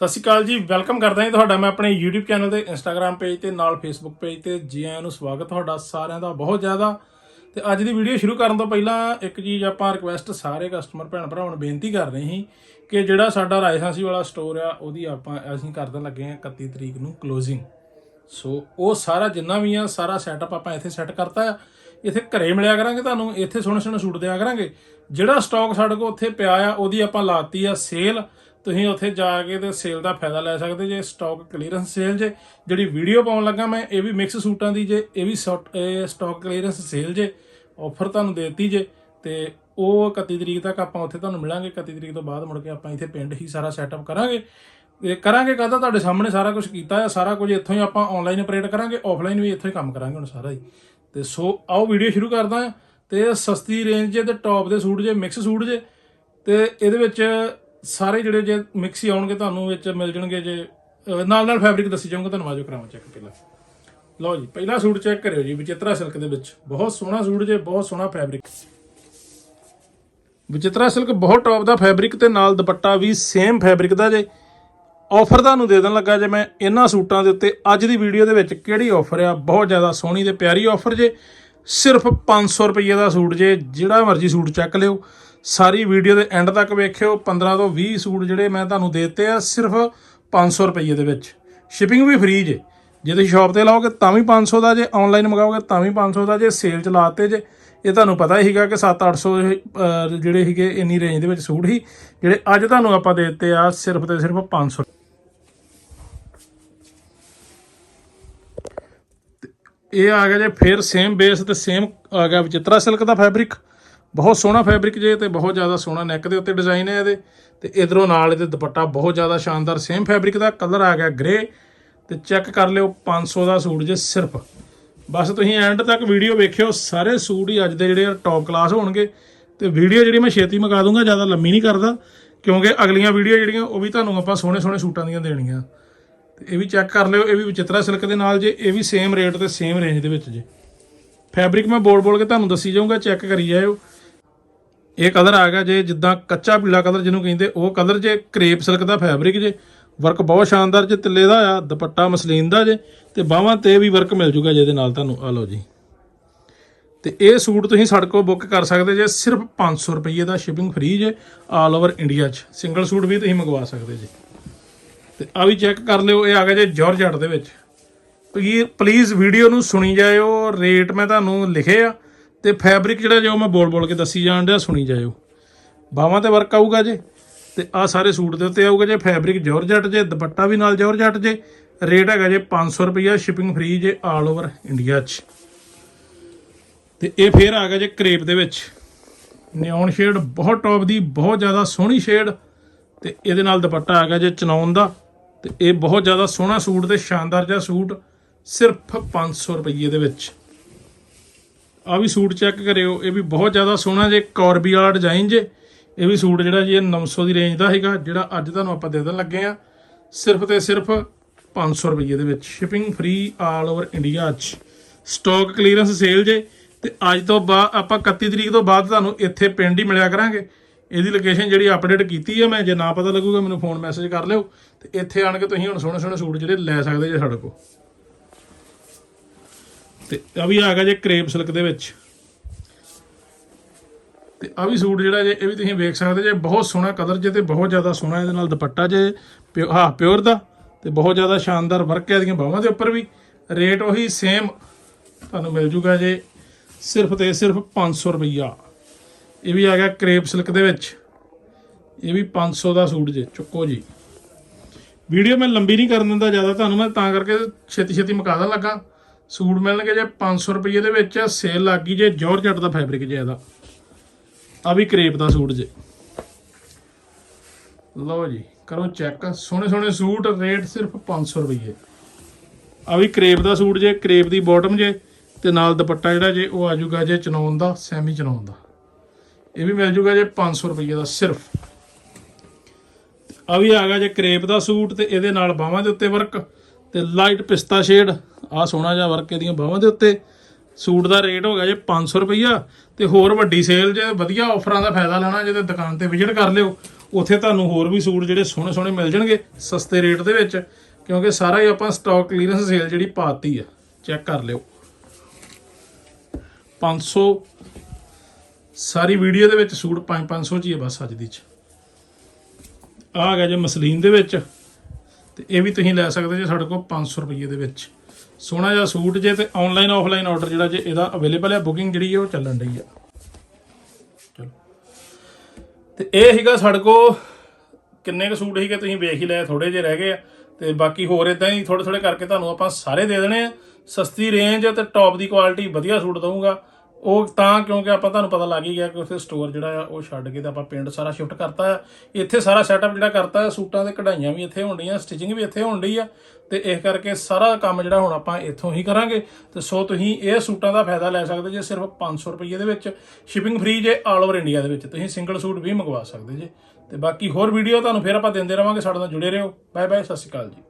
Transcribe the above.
ਸਤਿ ਸ਼੍ਰੀ ਅਕਾਲ ਜੀ, ਵੈਲਕਮ ਕਰਦਾ ਹਾਂ ਤੁਹਾਡਾ ਮੈਂ ਆਪਣੇ YouTube ਚੈਨਲ ਤੇ, Instagram ਪੇਜ ਤੇ, ਨਾਲ Facebook ਪੇਜ ਤੇ, ਜੀ ਆਇਆਂ ਨੂੰ ਸਵਾਗਤ ਤੁਹਾਡਾ ਸਾਰਿਆਂ ਦਾ ਬਹੁਤ ਜ਼ਿਆਦਾ। ਤੇ ਅੱਜ ਦੀ ਵੀਡੀਓ ਸ਼ੁਰੂ ਕਰਨ ਤੋਂ ਪਹਿਲਾਂ ਇੱਕ ਚੀਜ਼ ਆਪਾਂ ਰਿਕੁਐਸਟ ਸਾਰੇ ਕਸਟਮਰ ਭੈਣ ਭਰਾਵਾਂ ਨੂੰ ਬੇਨਤੀ ਕਰ ਰਹੇ ਸੀ ਕਿ ਜਿਹੜਾ ਸਾਡਾ ਰਾਜਸਾਂਸੀ ਵਾਲਾ ਸਟੋਰ ਆ, ਉਹਦੀ ਆਪਾਂ ਅਸੀਂ ਕਰਨ ਲੱਗੇ ਹਾਂ 31 ਤਰੀਕ ਨੂੰ ਕਲੋਜ਼ਿੰਗ ਸੋ ਉਹ ਸਾਰਾ ਜਿੰਨਾ ਵੀ ਆ, ਸਾਰਾ ਸੈਟਅਪ ਆਪਾਂ ਇੱਥੇ ਸੈੱਟ ਕਰਤਾ ਆ। ਇੱਥੇ ਘਰੇ ਮਿਲਿਆ ਕਰਾਂਗੇ ਤੁਹਾਨੂੰ, ਇੱਥੇ ਸੋਹਣੇ ਸੋਹਣੇ ਸੂਟ ਦਿਆ ਕਰਾਂਗੇ। ਜਿਹੜਾ ਸਟਾਕ ਸਾਡੇ ਕੋਲ ਉੱਥੇ ਪਿਆ ਆ, ਉਹਦੀ ਆਪਾਂ ਲਾਤੀ ਆ ਸੇਲ ਤੁਸੀਂ ਉੱਥੇ ਜਾ ਕੇ ਤੇ ਸੇਲ ਦਾ ਫਾਇਦਾ ਲੈ ਸਕਦੇ ਜੇ ਸਟਾਕ ਕਲੀਅਰੈਂਸ ਸੇਲ ਜੇ। ਜਿਹੜੀ ਵੀਡੀਓ ਪਾਉਣ ਲੱਗਾ ਮੈਂ, ਇਹ ਵੀ ਮਿਕਸ ਸੂਟਾਂ ਦੀ ਜੇ, ਇਹ ਵੀ ਸਟਾਕ ਕਲੀਅਰੈਂਸ ਸੇਲ ਜੇ। ਆਫਰ ਤੁਹਾਨੂੰ ਦੇਤੀ ਜੇ, ਤੇ ਉਹ 31 ਤਰੀਕ ਤੱਕ ਆਪਾਂ ਉੱਥੇ ਤੁਹਾਨੂੰ ਮਿਲਾਂਗੇ। 31 ਤਰੀਕ ਤੋਂ ਬਾਅਦ ਮੁੜ ਕੇ ਆਪਾਂ ਇੱਥੇ ਪਿੰਡ ਹੀ ਸਾਰਾ ਸੈਟਅਪ ਕਰਾਂਗੇ। ਇਹ ਕਰਾਂਗੇ ਕਹਦਾ? ਤੁਹਾਡੇ ਸਾਹਮਣੇ ਸਾਰਾ ਕੁਝ ਕੀਤਾ ਹੈ ਸਾਰਾ ਕੁਝ ਇੱਥੋਂ ਹੀ ਆਪਾਂ ਆਨਲਾਈਨ ਆਪਰੇਟ ਕਰਾਂਗੇ ਆਫਲਾਈਨ ਵੀ ਇੱਥੋਂ ਹੀ ਕੰਮ ਕਰਾਂਗੇ ਹੁਣ ਸਾਰਾ ਹੀ। ਤੇ ਸੋ ਆਓ ਵੀਡੀਓ ਸ਼ੁਰੂ ਕਰਦਾ ਹਾਂ। ਤੇ ਸਸਤੀ ਰੇਂਜ ਜੇ ਤੇ ਟੌਪ ਦੇ ਸੂਟ ਜੇ ਮਿਕਸ ਸੂਟ ਜੇ, ਤੇ ਇਹਦੇ ਵਿੱਚ ਸਾਰੇ ਜਿਹੜੇ ਜੇ ਮਿਕਸ ਹੀ ਆਉਣਗੇ, ਤੁਹਾਨੂੰ ਵਿੱਚ ਮਿਲ ਜਾਣਗੇ ਜੇ ਨਾਲ ਨਾਲ ਫੈਬਰਿਕ ਦੱਸੀ ਜਾਊਂਗਾ, ਤੁਹਾਨੂੰ ਆਜੋ ਕਰਾਵਾਂ ਚੈੱਕ ਪਹਿਲਾਂ। ਲਓ ਜੀ, ਪਹਿਲਾ ਸੂਟ ਚੈੱਕ ਕਰਿਓ ਜੀ, ਵਿਚਿਤਰਾ ਸਿਲਕ ਦੇ ਵਿੱਚ। ਬਹੁਤ ਸੋਹਣਾ ਸੂਟ ਜੇ, ਬਹੁਤ ਸੋਹਣਾ ਫੈਬਰਿਕ ਵਿਚਿਤਰਾ ਸਿਲਕ ਬਹੁਤ ਟੌਪ ਦਾ ਫੈਬਰਿਕ ਤੇ ਨਾਲ ਦੁਪੱਟਾ ਵੀ ਸੇਮ ਫੈਬਰਿਕ ਦਾ ਜੇ। ਆਫਰ ਤੁਹਾਨੂੰ ਦੇ ਦੇਣ ਲੱਗਾ ਜੇ ਮੈਂ ਇਹਨਾਂ ਸੂਟਾਂ ਦੇ ਉੱਤੇ। ਅੱਜ ਦੀ ਵੀਡੀਓ ਦੇ ਵਿੱਚ ਕਿਹੜੀ ਆਫਰ ਆ? ਬਹੁਤ ਜ਼ਿਆਦਾ ਸੋਹਣੀ ਤੇ ਪਿਆਰੀ ਆਫਰ ਜੇ। ਸਿਰਫ 500 ਰੁਪਏ ਦਾ ਸੂਟ ਜੇ, ਜਿਹੜਾ ਮਰਜ਼ੀ ਸੂਟ ਚੱਕ ਲਿਓ। ਸਾਰੀ ਵੀਡੀਓ ਦੇ ਐਂਡ ਤੱਕ ਵੇਖਿਓ। 15 ਤੋਂ 20 ਸੂਟ ਜਿਹੜੇ ਮੈਂ ਤੁਹਾਨੂੰ ਦੇ ਦਿੱਤੇ ਆ, ਸਿਰਫ 500 ਰੁਪਏ ਦੇ ਵਿੱਚ। ਸ਼ਿਪਿੰਗ ਵੀ ਫ੍ਰੀ ਜੇ। ਜੇ ਤੁਸੀਂ ਸ਼ਾਪ ਤੇ ਲਾਓਗੇ ਤਾਂ ਵੀ 500 ਦਾ, ਜੇ ਆਨਲਾਈਨ ਮੰਗਾਓਗੇ ਤਾਂ ਵੀ 500 ਦਾ, ਜੇ ਸੇਲ ਚ ਲਾਤੇ ਜੇ, ਇਹ ਤੁਹਾਨੂੰ ਪਤਾ ਹੀਗਾ ਕਿ 7-800 ਜਿਹੜੇ ਸੀਗੇ ਇੰਨੀ ਰੇਂਜ ਦੇ ਵਿੱਚ ਸੂਟ ਹੀ ਜਿਹੜੇ ਅੱਜ ਤੁਹਾਨੂੰ ਆਪਾਂ ਦੇ ਦਿੱਤੇ ਆ ਸਿਰਫ ਤੇ ਸਿਰਫ 500 ਇਹ ਆ ਗਿਆ ਜੇ ਫਿਰ ਸੇਮ ਬੇਸ ਤੇ ਸੇਮ ਆ ਗਿਆ ਵਿਚਿਤਰਾ ਸਿਲਕ ਦਾ ਫੈਬਰਿਕ ਬਹੁਤ ਸੋਹਣਾ ਫੈਬਰਿਕ ਜੇ ਤੇ ਬਹੁਤ ਜ਼ਿਆਦਾ ਸੋਹਣਾ ਨੈਕ ਦੇ ਉੱਤੇ ਡਿਜ਼ਾਈਨ ਹੈ ਇਹਦੇ। ਤੇ ਇਧਰੋਂ ਨਾਲ ਇਹਦੇ ਦੁਪੱਟਾ ਬਹੁਤ ਜ਼ਿਆਦਾ ਸ਼ਾਨਦਾਰ ਸੇਮ ਫੈਬਰਿਕ ਦਾ ਕਲਰ ਆ ਗਿਆ ਗ੍ਰੇ ਤੇ ਚੈੱਕ ਕਰ ਲਿਓ 500 ਦਾ ਸੂਟ ਜੇ ਸਿਰਫ। ਬਸ ਤੁਸੀਂ ਐਂਡ ਤੱਕ ਵੀਡੀਓ ਵੇਖਿਓ, ਸਾਰੇ ਸੂਟ ਹੀ ਅੱਜ ਦੇ ਜਿਹੜੇ ਟੌਪ ਕਲਾਸ ਹੋਣਗੇ। ਤੇ ਵੀਡੀਓ ਜਿਹੜੀ ਮੈਂ ਛੇਤੀ ਮੰਗਾ ਦੂੰਗਾ, ਜ਼ਿਆਦਾ ਲੰਮੀ ਨਹੀਂ ਕਰਦਾ, ਕਿਉਂਕਿ ਅਗਲੀਆਂ ਵੀਡੀਓ ਜਿਹੜੀਆਂ ਉਹ ਵੀ ਤੁਹਾਨੂੰ ਆਪਾਂ ਸੋਹਣੇ ਸੋਹਣੇ ਸੂਟਾਂ ਦੀਆਂ ਦੇਣੀਆਂ। ਤੇ ਇਹ ਵੀ ਚੈੱਕ ਕਰ ਲਿਓ, ਇਹ ਵੀ ਵਿਚਿਤਰਾ ਸਿਲਕ ਦੇ ਨਾਲ ਜੇ, ਇਹ ਵੀ ਸੇਮ ਰੇਟ ਤੇ ਸੇਮ ਰੇਂਜ ਦੇ ਵਿੱਚ ਜੇ। ਫੈਬਰਿਕ ਮੈਂ ਬੋਲ ਬੋਲ ਕੇ ਤੁਹਾਨੂੰ ਦੱਸੀ ਜਾਊਂਗਾ ਚੈੱਕ ਕਰੀ ਜਾਇਓ। ਇਹ ਕਲਰ ਆ ਗਿਆ ਜੇ ਜਿੱਦਾਂ ਕੱਚਾ ਪੀਲਾ ਕਲਰ ਜਿਹਨੂੰ ਕਹਿੰਦੇ, ਉਹ ਕਲਰ ਜੇ ਕ੍ਰੇਪ ਸਿਲਕ ਦਾ ਫੈਬਰਿਕ ਜੇ, ਵਰਕ ਬਹੁਤ ਸ਼ਾਨਦਾਰ ਜੇ, ਤਿੱਲੇ ਦਾ ਆ, ਦੁਪੱਟਾ ਮਸਲੀਨ ਦਾ ਜੇ, ਤੇ ਬਾਹਾਂ ਤੇ ਵੀ ਵਰਕ ਮਿਲ ਜੂਗਾ ਜਿਹਦੇ ਨਾਲ ਤੁਹਾਨੂੰ, ਆ ਲਓ ਜੀ। ਤੇ ਇਹ ਸੂਟ ਤੁਸੀਂ ਸਾਡੇ ਕੋਲ ਬੁੱਕ ਕਰ ਸਕਦੇ ਜੇ, ਸਿਰਫ 500 ਰੁਪਏ ਦਾ ਸ਼ਿਪਿੰਗ ਫ੍ਰੀ ਜੇ, ਆਲ ਓਵਰ ਇੰਡੀਆ 'ਚ। ਸਿੰਗਲ ਸੂਟ ਵੀ ਤੁਸੀਂ ਮੰਗਵਾ ਸਕਦੇ ਜੇ। ਤੇ ਆ ਵੀ ਚੈੱਕ ਕਰ ਲਿਓ, ਇਹ ਆ ਗਿਆ ਜੇ ਜਾਰਜਟ ਦੇ ਵਿੱਚ। ਪਲੀਜ਼ ਵੀਡੀਓ ਨੂੰ ਸੁਣੀ ਜਾਇਓ ਰੇਟ ਮੈਂ ਤੁਹਾਨੂੰ ਲਿਖੇ ਆ। ਤੇ ਫੈਬਰਿਕ ਜਿਹੜਾ ਜੋ ਮੈਂ ਬੋਲ ਬੋਲ ਕੇ ਦੱਸੀ ਜਾਣ ਡਿਆ, ਸੁਣੀ ਜਾਇਓ। ਬਾਹਾਂ ਤੇ ਵਰਕ ਆਊਗਾ ਜੇ, ਤੇ ਆ ਸਾਰੇ ਸੂਟ ਦੇ ਉੱਤੇ ਆਊਗਾ ਜੇ, ਫੈਬਰਿਕ ਜਾਰਜਟ ਜੇ, ਦੁਪੱਟਾ ਵੀ ਨਾਲ ਜਾਰਜਟ ਜੇ, ਰੇਟ ਹੈਗਾ ਜੇ 500 ਰੁਪਈਆ ਸ਼ਿਪਿੰਗ ਫ੍ਰੀ ਜੇ ਆਲ ਓਵਰ ਇੰਡੀਆ 'ਚ। ਤੇ ਇਹ ਫੇਰ ਆ ਗਿਆ ਜੇ ਕ੍ਰੇਪ ਦੇ ਵਿੱਚ। ਨਿਓਨ ਸ਼ੇਡ ਬਹੁਤ ਟੌਪ ਦੀ, ਬਹੁਤ ਜ਼ਿਆਦਾ ਸੋਹਣੀ ਸ਼ੇਡ ਤੇ ਇਹਦੇ ਨਾਲ ਦੁਪੱਟਾ ਆ ਗਿਆ ਜੇ ਚਨੌਨ ਦਾ, ਤੇ ਇਹ ਬਹੁਤ ਜ਼ਿਆਦਾ ਸੋਹਣਾ ਸੂਟ ਤੇ ਸ਼ਾਨਦਾਰ ਜਿਹਾ ਸੂਟ ਸਿਰਫ 500 ਰੁਪਏ ਦੇ ਵਿੱਚ। ਆ ਵੀ ਸੂਟ ਚੈੱਕ ਕਰਿਓ, ਇਹ ਵੀ ਬਹੁਤ ਜ਼ਿਆਦਾ ਸੋਹਣਾ ਜੇ, ਕੌਰਬੀ ਵਾਲਾ ਡਿਜ਼ਾਈਨ ਜੇ, ਇਹ ਵੀ ਸੂਟ ਜਿਹੜਾ ਜੀ ਇਹ 900 ਦੀ ਰੇਂਜ ਦਾ ਹੈਗਾ, ਜਿਹੜਾ ਅੱਜ ਤੁਹਾਨੂੰ ਆਪਾਂ ਦੇ ਦੇਣ ਲੱਗੇ ਆ ਸਿਰਫ ਤੇ ਸਿਰਫ 500 ਰੁਪਏ ਦੇ ਵਿੱਚ shipping free all over India 'ਚ। ਸਟਾਕ ਕਲੀਅਰੈਂਸ ਸੇਲ ਜੇ, ਤੇ ਅੱਜ ਤੋਂ ਬਾਅਦ ਆਪਾਂ 31 ਤਰੀਕ ਤੋਂ ਬਾਅਦ ਤੁਹਾਨੂੰ ਇੱਥੇ ਪਿੰਡ ਹੀ ਮਿਲਿਆ ਕਰਾਂਗੇ। ਇਹਦੀ ਲੋਕੇਸ਼ਨ ਜਿਹੜੀ ਅਪਡੇਟ ਕੀਤੀ ਹੈ ਮੈਂ, ਜੇ ਨਾ ਪਤਾ ਲੱਗੂਗਾ ਮੈਨੂੰ ਫੋਨ ਮੈਸੇਜ ਕਰ ਲਿਓ, ਤੇ ਇੱਥੇ ਆਣ ਕੇ ਤੁਸੀਂ ਹੁਣ ਸੋਹਣੇ ਸੋਹਣੇ ਸੂਟ ਜਿਹੜੇ ਲੈ ਸਕਦੇ ਜੇ ਸਾਡੇ ਕੋਲ। ਤੇ ਆ ਵੀ ਆ ਗਿਆ ਜੇ ਕ੍ਰੇਪ ਸਿਲਕ ਦੇ ਵਿੱਚ। ਤੇ ਆ ਵੀ ਸੂਟ ਜਿਹੜਾ ਜੇ, ਇਹ ਵੀ ਤੁਸੀਂ ਵੇਖ ਸਕਦੇ ਜੇ, ਬਹੁਤ ਸੋਹਣਾ ਕਲਰ ਜੇ ਤੇ ਬਹੁਤ ਜ਼ਿਆਦਾ ਸੋਹਣਾ ਇਹਦੇ ਨਾਲ ਦੁਪੱਟਾ ਜੇ, ਪਿਓ- ਹਾਂ, ਪਿਓਰ ਦਾ ਤੇ ਬਹੁਤ ਜ਼ਿਆਦਾ ਸ਼ਾਨਦਾਰ ਵਰਕ ਹੈ ਇਹਦੀਆਂ ਬਾਹਾਂ ਦੇ ਉੱਪਰ ਵੀ। ਰੇਟ ਉਹੀ ਸੇਮ ਤੁਹਾਨੂੰ ਮਿਲ ਜੂਗਾ ਜੇ ਸਿਰਫ ਤੇ ਸਿਰਫ 500 ਰੁਪਈਆ। ਇਹ ਵੀ ਆ ਗਿਆ ਕ੍ਰੇਪ ਸਿਲਕ ਦੇ ਵਿੱਚ। ਇਹ ਵੀ 500 ਦਾ ਸੂਟ ਜੇ, ਚੁੱਕੋ ਜੀ। ਵੀਡੀਓ ਮੈਂ ਲੰਬੀ ਨਹੀਂ ਕਰਨ ਦਿੰਦਾ ਜ਼ਿਆਦਾ, ਤੁਹਾਨੂੰ ਮੈਂ ਤਾਂ ਕਰਕੇ ਛੇਤੀ ਛੇਤੀ ਮੁਕਾ ਦੇਣ ਲੱਗਾ। ਸੂਟ ਮਿਲਣਗੇ ਜੇ 500 ਰੁਪਏ ਦੇ ਵਿੱਚ ਸੇਲ ਲੱਗ ਗਈ ਜੇ ਜਾਰਜਟ ਦਾ ਫੈਬਰਿਕ ਜੇ ਇਹਦਾ। ਆ ਵੀ ਕ੍ਰੇਪ ਦਾ ਸੂਟ ਜੇ। ਲਓ ਜੀ, ਕਰੋ ਚੈੱਕ ਸੋਹਣੇ ਸੋਹਣੇ ਸੂਟ ਰੇਟ ਸਿਰਫ 500 ਰੁਪਏ ਆ ਵੀ ਕ੍ਰੇਪ ਦਾ ਸੂਟ ਜੇ, ਕ੍ਰੇਪ ਦੀ ਬਾਟਮ ਜੇ, ਤੇ ਨਾਲ ਦੁਪੱਟਾ ਜਿਹੜਾ ਜੇ, ਉਹ ਆ ਜਾਊਗਾ ਜੇ ਚਨੌਨ ਦਾ ਸੈਮੀ ਚਨੌਨ ਦਾ। ਇਹ ਵੀ ਮਿਲ ਜੂਗਾ ਜੇ 500 ਰੁਪਏ ਦਾ ਸਿਰਫ। ਆ ਵੀ ਆ ਗਿਆ ਜੇ ਕ੍ਰੇਪ ਦਾ ਸੂਟ, ਤੇ ਇਹਦੇ ਨਾਲ ਬਾਹਾਂ ਦੇ ਉੱਤੇ ਵਰਕ ਤੇ ਲਾਈਟ ਪਿਸਤਾ ਸ਼ੇਡ ਆ ਸੋਹਣਾ ਜਿਹਾ ਵਰਕ ਇਹਦੀਆਂ ਬਾਹਾਂ ਦੇ ਉੱਤੇ। ਸੂਟ ਦਾ ਰੇਟ ਹੋ ਗਿਆ ਜੇ 500 ਰੁਪਈਆ, ਤੇ ਹੋਰ ਵੱਡੀ ਸੇਲ ਜੇ ਵਧੀਆ ਆਫਰਾਂ ਦਾ ਫਾਇਦਾ ਲੈਣਾ ਜੇ ਤੇ ਦੁਕਾਨ ਤੇ ਵਿਜ਼ਿਟ ਕਰ ਲਿਓ। ਉੱਥੇ ਤੁਹਾਨੂੰ ਹੋਰ ਵੀ ਸੂਟ ਜਿਹੜੇ ਸੋਹਣੇ ਸੋਹਣੇ ਮਿਲ ਜਾਣਗੇ ਸਸਤੇ ਰੇਟ ਦੇ ਵਿੱਚ, ਕਿਉਂਕਿ ਸਾਰਾ ਹੀ ਆਪਾਂ ਸਟਾਕ ਕਲੀਅਰੈਂਸ ਸੇਲ ਜਿਹੜੀ ਪਾਤੀ ਆ ਚੈੱਕ ਕਰ ਲਿਓ। 500 ਸਾਰੀ ਵੀਡੀਓ ਦੇ ਵਿੱਚ ਸੂਟ 5-500 ਚ ਹੀ ਹੈ ਬਸ ਅੱਜ ਦੀ ਚ। ਆਹ ਆ ਗਿਆ ਜੇ ਮਸਲੀਨ ਦੇ ਵਿੱਚ, ਤੇ ਇਹ ਵੀ ਤੁਸੀਂ ਲੈ ਸਕਦੇ ਜੇ ਸਾਡੇ ਕੋਲ 500 ਰੁਪਏ ਦੇ ਵਿੱਚ। ਸੋਹਣਾ ਜਿਹਾ ਸੂਟ ਜੇ ਤੇ ਆਨਲਾਈਨ ਆਫਲਾਈਨ ਆਰਡਰ ਜਿਹੜਾ ਜੇ ਇਹਦਾ ਅਵੇਲੇਬਲ ਹੈ ਬੁਕਿੰਗ ਜਿਹੜੀ ਹੈ ਉਹ ਚੱਲਣ ਰਹੀ ਆ। ਚਲੋ। ਤੇ ਇਹ ਹੈਗਾ ਸਾਡੇ ਕੋਲ ਕਿੰਨੇ ਕੁ ਸੂਟ ਸੀਗੇ, ਤੁਸੀਂ ਵੇਖ ਹੀ ਲਏ ਥੋੜੇ ਜਿਹੇ ਰਹਿ ਗਏ ਆ। ਤੇ ਬਾਕੀ ਹੋਰ ਇਦਾਂ ਹੀ ਥੋੜੇ ਥੋੜੇ ਕਰਕੇ ਤੁਹਾਨੂੰ ਆਪਾਂ ਸਾਰੇ ਦੇ ਦੇਣੇ ਆ। ਸਸਤੀ ਰੇਂਜ ਤੇ ਟੌਪ ਦੀ ਕੁਆਲਿਟੀ ਵਧੀਆ ਸੂਟ ਦਊਂਗਾ। ਉਹ ਤਾਂ ਕਿਉਂਕਿ ਆਪਾਂ ਤੁਹਾਨੂੰ ਪਤਾ ਲੱਗ ਹੀ ਗਿਆ ਕਿ ਉੱਥੇ ਸਟੋਰ ਜਿਹੜਾ ਆ, ਉਹ ਛੱਡ ਕੇ ਤਾਂ ਆਪਾਂ ਪਿੰਡ ਸਾਰਾ ਸ਼ਿਫਟ ਕਰਤਾ ਆ। ਇੱਥੇ ਸਾਰਾ ਸੈਟਅਪ ਜਿਹੜਾ ਕਰਤਾ ਸੂਟਾਂ ਦੇ ਕਢਾਈਆਂ ਵੀ ਇੱਥੇ ਹੋਣ ਡੀਆਂ ਸਟਿਚਿੰਗ ਵੀ ਇੱਥੇ ਹੋਣ ਡਈ ਆ। ਤੇ ਇਸ ਕਰਕੇ ਸਾਰਾ ਕੰਮ ਜਿਹੜਾ ਹੁਣ ਆਪਾਂ ਇੱਥੋਂ ਹੀ ਕਰਾਂਗੇ। ਤੇ ਸੋ ਤੁਸੀਂ ਇਹ ਸੂਟਾਂ ਦਾ ਫਾਇਦਾ ਲੈ ਸਕਦੇ ਜੇ ਸਿਰਫ 500 ਰੁਪਏ ਦੇ ਵਿੱਚ। ਸ਼ਿਪਿੰਗ ਫ੍ਰੀ ਜੇ ਆਲ ਓਵਰ ਇੰਡੀਆ ਦੇ ਵਿੱਚ। ਤੁਸੀਂ ਸਿੰਗਲ ਸੂਟ ਵੀ ਮੰਗਵਾ ਸਕਦੇ ਜੇ। ਤੇ ਬਾਕੀ ਹੋਰ ਵੀਡੀਓ ਤੁਹਾਨੂੰ ਫਿਰ ਆਪਾਂ ਦਿੰਦੇ ਰਵਾਂਗੇ। ਸਾਡੇ ਨਾਲ ਜੁੜੇ ਰਹੋ। ਬਾਏ ਬਾਏ ਸਤਿ ਸ਼੍ਰੀ ਅਕਾਲ ਜੀ।